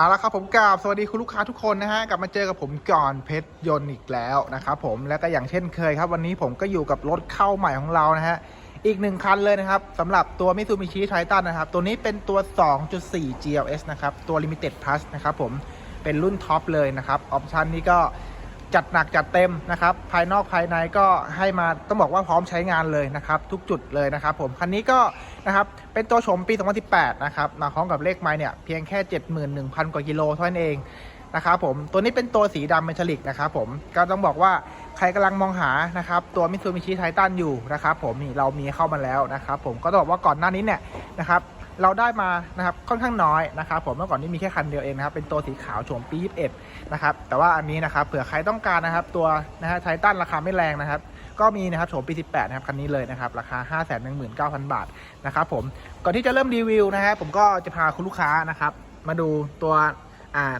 เอาละครับผมกราบสวัสดีคุณลูกค้าทุกคนนะฮะกลับมาเจอกับผมก่อนเพชรยนต์อีกแล้วนะครับผมแล้วก็อย่างเช่นเคยครับ วันนี้ผมก็อยู่กับรถเข้าใหม่ของเรานะฮะอีกหนึ่งคันเลยนะครับสำหรับตัว Mitsubishi Triton นะครับ ตัวนี้เป็นตัว 2.4 GLS นะครับ ตัว Limited Plus นะครับผมเป็นรุ่นท็อปเลยนะครับออปชันนี้ก็จัดหนักจัดเต็มนะครับ ภายนอกภายในก็ให้มาต้องบอกว่าพร้อมใช้งานเลยนะครับ ทุกจุดเลยนะครับผมคันนี้ก็ นะครับ เป็นตัวชมปี 2018 นะครับ มาพร้อมกับเลขไม้เนี่ยเพียงแค่ 71,000 กว่ากิโลเท่านั้นเองนะครับผม ตัวนี้เป็นตัวสีดำเมทัลลิกนะครับผม ก็ต้องบอกว่าใครกำลังมองหานะครับ ตัวมิ t ซูมิชิไททันอยู่นะครับผมนี่เรามีเข้ามาแล้วนะครับผม ก็ต้องบอกว่าก่อนหน้านี้เนี่ยนะครับเราได้มานะครับค่อนข้างน้อยนะครับผมเมื่อก่อนนี้มีแค่คันเดียวเองนะครับเป็นตัวสีขาวโฉมปี 21 นะครับแต่ว่าอันนี้นะครับเผื่อใครต้องการนะครับตัวนะฮะไททันราคาไม่แรงนะครับ ก็มีนะครับโฉมปี 18 นะครับคันนี้เลยนะครับราคา 5 1 9 0 0 0 บาทนะครับผมก่อนที่จะเริ่มรีวิวนะฮะผมก็จะพาคุณลูกค้านะครับมาดูตัว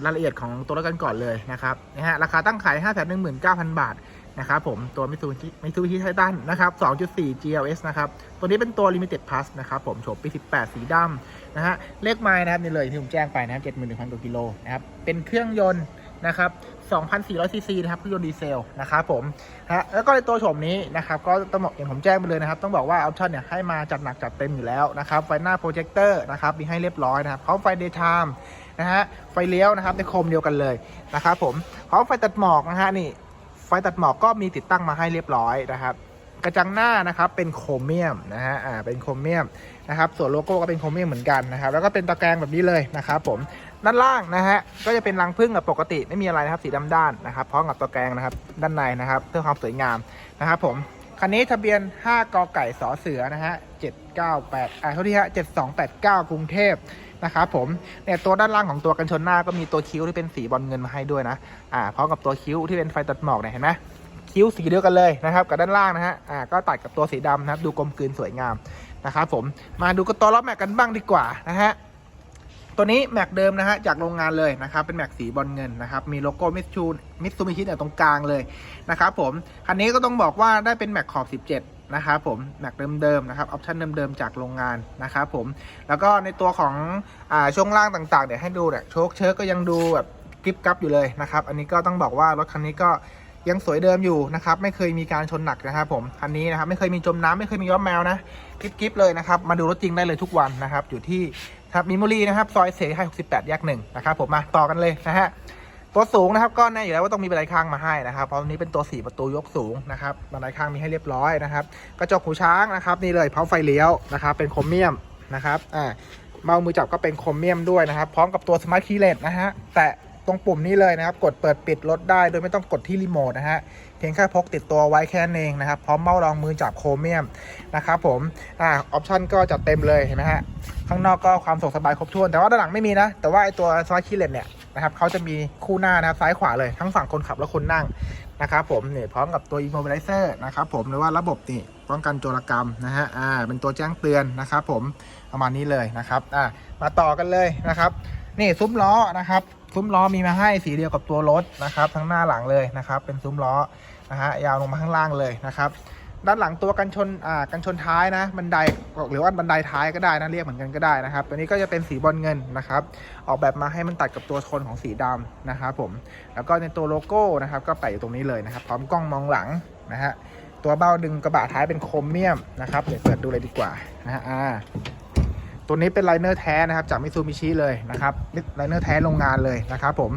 รายละเอียดของตัวรถกันก่อนเลยนะครับนะฮะราคาตั้งขาย 5 1 9 0 0 0 บาทนะครับผมตัวมิ t ซูบิชิมิซูบิชิไททันนะครับ2.4 GLS นะครับ ตัวนี้เป็นตัว Limited Plus นะครับผมโฉมปี 18 สีดำนะฮะเลขไม้นะครับนี่เลยที่ผมแจ้งไปนะครับ71,000กว่ากิโลนะครับเป็นเครื่องยนต์ นะครับ2,400ซีซีนะครับเครื่องยนต์ดีเซลนะครับผมฮะแล้วก็ในตัวโฉมนี้นะครับก็ต้องบอกอย่างผมแจ้งไปเลยนะครับ ต้องบอกว่าออปชั่นเนี่ยให้มาจัดหนักจัดเต็มอยู่แล้วนะครับไฟหน้าโปรเจคเตอร์นะครับมีให้เรียบร้อยนะครับพร้อมไฟเดย์ไทม์นะฮะไฟเลี้ยวนะครับในโคมเดียวกันเลยนะครับผมพร้อมไฟตัดหมอกนะฮะนี่ไฟตัดหมอกก็มีติดตั้งมาให้เรียบร้อยนะครับกระจังหน้านะครับเป็นโครเมียมนะฮะอ่าเป็นโครเมียมนะครับส่วนโลโก้ก็เป็นโครเมียมเหมือนกันนะครับแล้วก็เป็นตะแกรงแบบนี้เลยนะครับผม ด้านล่างนะฮะก็จะเป็นรังผึ้งแบบปกติไม่มีอะไรนะครับสีดำด้านนะครับพร้อมกับตะแกงนะครับด้านในนะครับเพื่อความสวยงามนะครับผมคันนี้ทะเบียน 5 กไก่สอเสือนะฮะ798อ่าเท่าที่ฮะ7289 กรุงเทพนะครับผมเนี่ยตัวด้านล่างของตัวกันชนหน้าก็มีตัวคิ้วที่เป็นสีบอลเงินมาให้ด้วยนะอ่าพร้อมกับตัวคิ้วที่เป็นไฟตัดหมอกเนี่ยเห็นไหมคิ้วสีเดียวกันเลยนะครับกับด้านล่างนะฮะอ่าก็ตัดกับตัวสีดำนะครับดูกลมกลืนสวยงามนะครับผมมาดูกับตัวล้อแม็กกันบ้างดีกว่านะฮะ ตัวนี้แม็กเดิมนะฮะจากโรงงานเลยนะครับเป็นแม็กสีบอลเงินนะครับมีโลโก้มิตซูมิตซูมิชิเนี่ยตรงกลางเลยนะครับผมคันนี้ก็ต้องบอกว่าได้เป็นแม็กขอบ 17 นะครับผมแม็กเดิมๆนะครับออปชั่นเดิมๆจากโรงงานนะครับผมแล้วก็ในตัวของอช่วงล่างต่างๆเดี๋ยวให้ดูเนี่ยโชคเชิร์ก็ยังดูแบบกริบกับอยู่เลยนะครับอันนี้ก็ต้องบอกว่ารถคันนี้ก็ยังสวยเดิมอยู่นะครับ ไม่เคยมีการชนหนักนะครับผมคันนี้นะครับ ไม่เคยมีจมน้ำไม่เคยมีย้อมแมวนะกริบๆเลยนะครับ มาดูรถจริงได้เลยทุกวันนะครับ อยู่ที่ ครับมิมูรีนะครับซอยเสรีไทย68 แยกหนึ่งนะครับผมมาต่อกันเลยนะฮะตัวสูงนะครับก็แน่อยู่แล้วว่าต้องมีบันไดข้างมาให้นะครับเพราะอันนี้เป็นตัว 4 ประตูยกสูงนะครับบันไดข้างมีให้เรียบร้อยนะครับกระจกหูช้างนะครับนี่เลยพร้อมไฟเลี้ยวนะครับเป็นโครเมียมนะครับอ่าเมาส์มือจับก็เป็นโครเมียมด้วยนะครับ พร้อมกับตัวสมาร์ทคีย์เลสนะฮะแตะ รงปุ่มนี้เลยนะครับ กดเปิดปิดรถได้โดยไม่ต้องกดที่รีโมทนะฮะ เพียงแค่พกติดตัวไว้แค่นั้นเองนะครับ พร้อมเมาส์รองมือจับโครเมียมนะครับผมอ่าออปชันก็จัดเต็มเลยเห็นไหมฮะ ข้างนอกก็ความสะดวกสบายครบถ้วน แต่ว่าด้านหลังไม่มีนะ แต่ว่าไอตัวสมาร์ทคีย์เลสเนี่ยนะครับเขาจะมีคู่หน้านะครับซ้ายขวาเลยทั้งฝั่งคนขับและคนนั่งนะครับผมเนี่ยพร้อมกับตัว immobilizer นะครับผมหรือว่าระบบนี่ป้องกันโจรกรรมนะฮะอ่าเป็นตัวแจ้งเตือนนะครับผมประมาณนี้เลยนะครับอ่ามาต่อกันเลยนะครับ นี่ซุ้มล้อนะครับ ซุ้มล้อมีมาให้สีเดียวกับตัวรถนะครับ ทั้งหน้าหลังเลยนะครับ เป็นซุ้มล้อนะฮะยาวลงมาข้างล่างเลยนะครับด้านหลังตัวกันชนอ่ากันชนท้ายนะบันไดหรือว่าบันไดท้ายก็ได้นะเรียกเหมือนกันก็ได้นะครับ ตัวนี้ก็จะเป็นสีบอลเงินนะครับ ออกแบบมาให้มันตัดกับตัวชนของสีดำนะครับผมแล้วก็ในตัวโลโก้นะครับก็แปะอยู่ตรงนี้เลยนะครับ พร้อมกล้องมองหลังนะฮะตัวเบ้าดึงกระบะท้ายเป็นโครเมียมนะครับเดี๋ยวเปิดดูเลยดีกว่านะฮะอ่า ตัวนี้เป็นไลเนอร์แท้นะครับจากมิซูมิชิเลยนะครับไลเนอร์แท้โรงงานเลยนะครับผม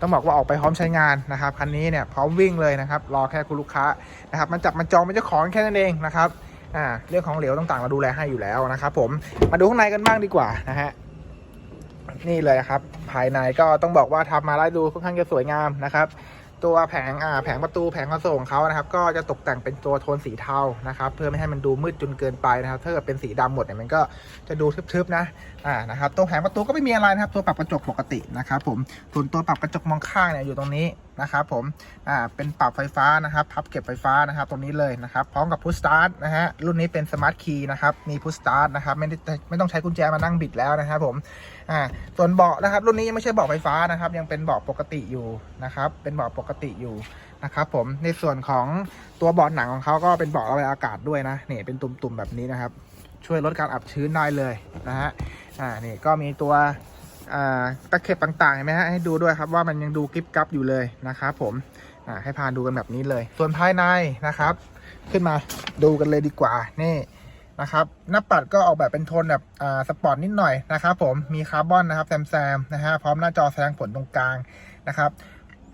ต้องบอกว่าออกไปพร้อมใช้งานนะครับคันนี้เนี่ยพร้อมวิ่งเลยนะครับรอแค่คุณลูกค้านะครับมันจับมันจองเป็นเจ้าของแค่นั้นเองนะครับอ่าเรื่องของเหลวต่างๆเราดูแลให้อยู่แล้วนะครับผมมาดูข้างในกันบ้างดีกว่านะฮะนี่เลยครับภายในก็ต้องบอกว่าทำมาแล้วดูค่อนข้างจะสวยงามนะครับ ตัวแผงอ่าแผงประตูแผงคอนโซลของเขานะครับ ก็จะตกแต่งเป็นตัวโทนสีเทานะครับ เพื่อไม่ให้มันดูมืดจนเกินไปนะครับ ถ้าเกิดเป็นสีดำหมดเนี่ยมันก็จะดูทึบๆนะอ่านะครับตัวแผงประตูก็ไม่มีอะไรนะครับ ตัวปรับกระจกปกตินะครับผมส่วนตัวปรับกระจกมองข้างเนี่ยอยู่ตรงนี้ นะครับผม อ่า เป็นปรับไฟฟ้านะครับ พับเก็บไฟฟ้านะครับ ตรงนี้เลยนะครับ พร้อมกับพุชสตาร์ทนะฮะ รุ่นนี้เป็นสมาร์ทคีย์นะครับ มีพุชสตาร์ทนะครับ ไม่ได้ไม่ต้องใช้กุญแจมานั่งบิดแล้วนะครับผม อ่า ส่วนเบาะนะครับ รุ่นนี้ยังไม่ใช่เบาะไฟฟ้านะครับ ยังเป็นเบาะปกติอยู่นะครับ เป็นเบาะปกติอยู่นะครับผม ในส่วนของตัวเบาะหนังของเขาก็เป็นเบาะระบายอากาศด้วยนะ นี่เป็นตุ่มๆแบบนี้นะครับ ช่วยลดการอับชื้นได้เลยนะฮะ อ่า นี่ก็มีตัว ตะเข็บต่างๆเห็นไหมฮะให้ดูด้วยครับว่ามันยังดูกริบกับอยู่เลยนะครับผมให้พาดูกันแบบนี้เลย ส่วนภายในนะครับ ขึ้นมาดูกันเลยดีกว่านี่นะครับหน้าปัดก็ออกแบบเป็นโทนแบบสปอร์ตนิดหน่อยนะครับผมมีคาร์บอนนะครับแซมแซมๆนะฮะพร้อมหน้าจอแสดงผลตรงกลางนะครับ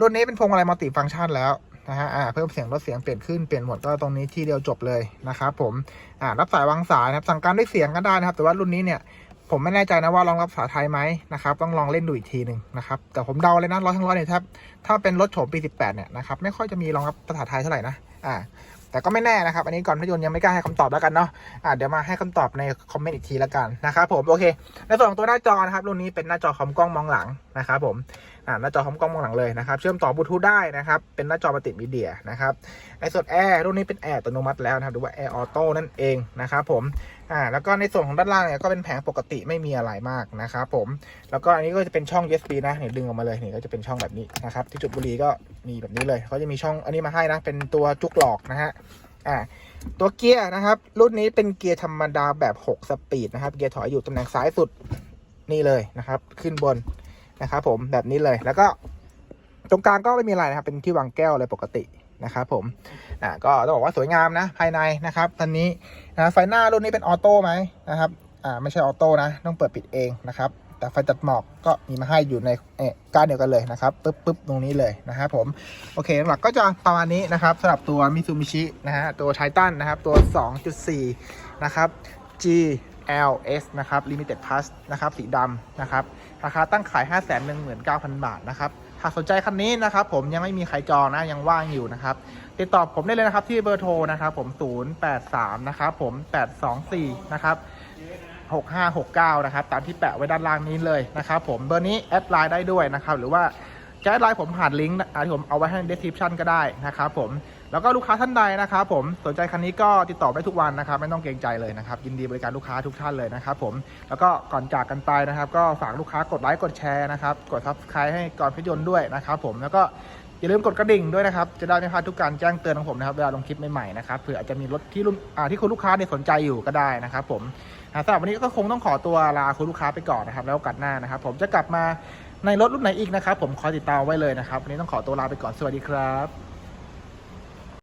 รุ่นนี้เป็นพวงมาลัยมัลติฟังก์ชันแล้วนะฮะเพิ่มเสียงลดเสียงเปลี่ยนขึ้นเปลี่ยนหมดก็ตรงนี้ที่เดียวจบเลยนะครับผมรับสายวางสายนะครับสั่งการด้วยเสียงก็ได้นะครับ แต่ว่ารุ่นนี้เนี่ย ผมไม่แน่ใจนะว่ารองรับภาษาไทยไหมนะครับต้องลองเล่นดูอีกทีหนึ่งนะครับแต่ผมเดาเลยนะร้อยทั้งร้อยเนี่ยถ้าถ้าเป็นรถโฉมปี 18 เนี่ยนะครับไม่ค่อยจะมีรองรับภาษาไทยเท่าไหร่นะอ่าแต่ก็ไม่แน่นะครับ อันนี้ก่อนพยนต์ยังไม่กล้าให้คำตอบแล้วกันเนาะอ่าเดี๋ยวมาให้คำตอบในคอมเมนต์อีกทีแล้วกันนะครับผมโอเคในส่วนของตัวหน้าจอนะครับรุ่นนี้เป็นหน้าจอคอมกล้องมองหลังนะครับผมหน้าจอคอมกล้องมองหลังเลยนะครับ เชื่อมต่อบลูทูธได้นะครับ เป็นหน้าจอมัลติมีเดียนะครับในส่วนแอร์รุ่นนี้เป็นแอร์อัตโนมัติแล้วนะครับหรือว่าแอร์ออโต้นั่นเองนะครับผมอ่าแล้วก็ในส่วนของด้านล่างเนี่ยก็เป็นแผงปกติไม่มีอะไรมากนะครับผมแล้วก็อันนี้ก็จะเป็นช่อง USB นะเนี่ยดึงออกมาเลยนี่ก็จะเป็นช่องแบบนี้นะครับที่จุดบุหรี่ก็มีแบบนี้เลยเขาจะมีช่องอันนี้มาให้นะ เป็นตัวจุกหลอกนะฮะอ่าตัวเกียร์นะครับ รุ่นนี้เป็นเกียร์ธรรมดาแบบ 6 สปีดนะครับเกียร์ถอยอยู่ตำแหน่งซ้ายสุดนี่เลยนะครับ ขึ้นบน นะครับผมแบบนี้เลยแล้วก็ตรงกลางก็ไม่มีอะไรนะครับ เป็นที่วางแก้วเลยปกตินะครับผมอ่าก็ต้องบอกว่าสวยงามนะภายในนะครับตอนนี้นะไฟหน้ารุ่นนี้เป็นออโต้ไหมนะครับอ่าไม่ใช่ออโต้นะ ต้องเปิดปิดเองนะครับ แต่ไฟตัดหมอกก็มีมาให้อยู่ในเอ่กานเดียวกันเลยนะครับปึ๊บปึ๊บตรงนี้เลยนะครับผมโอเคหลักก็จะประมาณนี้นะครับสำหรับตัวมิซูมิชินะฮะตัวไททันนะครับตัว 2.4 นะครับ L S นะครับ Limited Plus นะครับสีดำนะครับราคาตั้งขาย 519,000 บาทนะครับหากสนใจคันนี้นะครับผมยังไม่มีใครจองนะยังว่างอยู่นะครับติดต่อผมได้เลยนะครับที่เบอร์โทรนะครับผม 083 นะครับผม 824 นะครับ 6569 นะครับตามที่แปะไว้ด้านล่างนี้เลยนะครับผมเบอร์นี้แอดไลน์ได้ด้วยนะครับหรือว่าจะแอดไลน์ผมผ่านลิงก์ที่ผมเอาไว้ให้ใน description ก็ได้นะครับผม แล้วก็ลูกค้าท่านใดนะครับผมสนใจคันนี้ก็ติดต่อได้ทุกวันนะครับ ไม่ต้องเกรงใจเลยนะครับ ยินดีบริการลูกค้าทุกท่านเลยนะครับผมแล้วก็ก่อนจากกันไปนะครับ ก็ฝากลูกค้ากดไลค์กดแชร์นะครับกด subscribe ให้ก่อนพิยนต์ด้วยนะครับผมแล้วก็อย่าลืมกดกระดิ่งด้วยนะครับ จะได้ไม่พลาดทุกการแจ้งเตือนของผมนะครับเวลาลงคลิปใหม่ๆนะครับเผื่ออาจจะมีรถที่รุ่นอ่าที่คุณลูกค้าเนี่ยสนใจอยู่ก็ได้นะครับผมสำหรับวันนี้ก็คงต้องขอตัวลาคุณลูกค้าไปก่อนนะครับ แล้วกัดหน้านะครับ ผมจะกลับมาในรถรุ่นไหนอีกนะครับ ผมคอยติดตามไว้เลยนะครับวันนี้ต้องขอตัวลาไปก่อนสวัสดีครับ